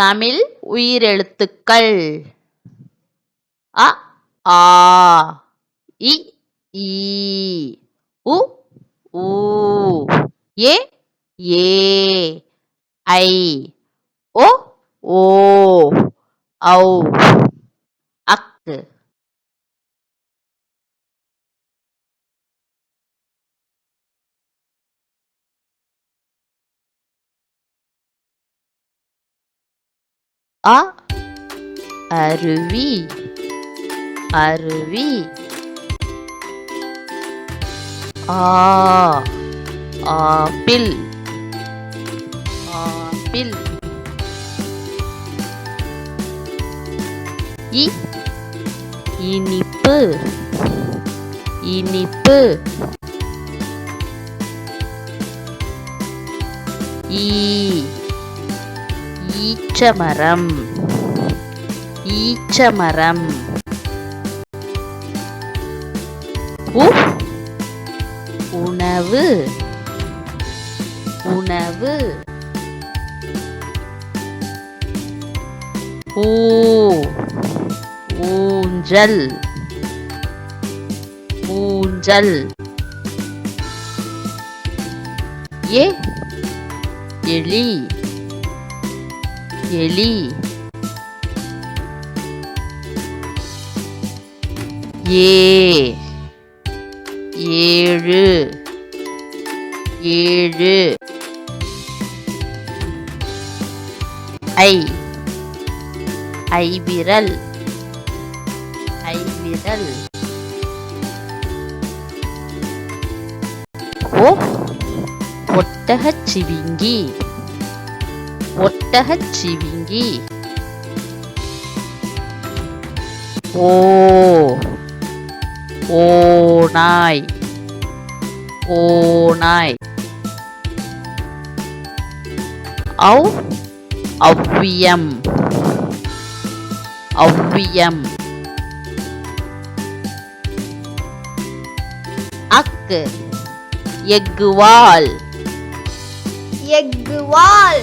தமிழ் உயிரெழுத்துக்கள். அ ஆ இ ஈ உ ஊ ஏ ஏ ஐ ஓ ஓ ஔ அக்கு. அ அருவி அருவி. ஆ ஆப்பிள். ஆப்பிள். இ இனிப்பு. இனிப்பு. ஈ ஈச்சமரம். ஈச்சமரம். உ உணவு. உணவு. ஊ ஊஞ்சல். ஊஞ்சல். ஏ எலி. எலி. ஏ. ஏழு. ஏழு. ஐ. ஐவிரல். ஐவிரல். ஓ. ஒட்டகச் சிவிங்கி. ஒட்டகச் சிவிங்கி ஓ ஓநாய் ஓநாய் ஔ ஔவியம் ஔவியம். அக்கு எக்குவால் எக்குவால்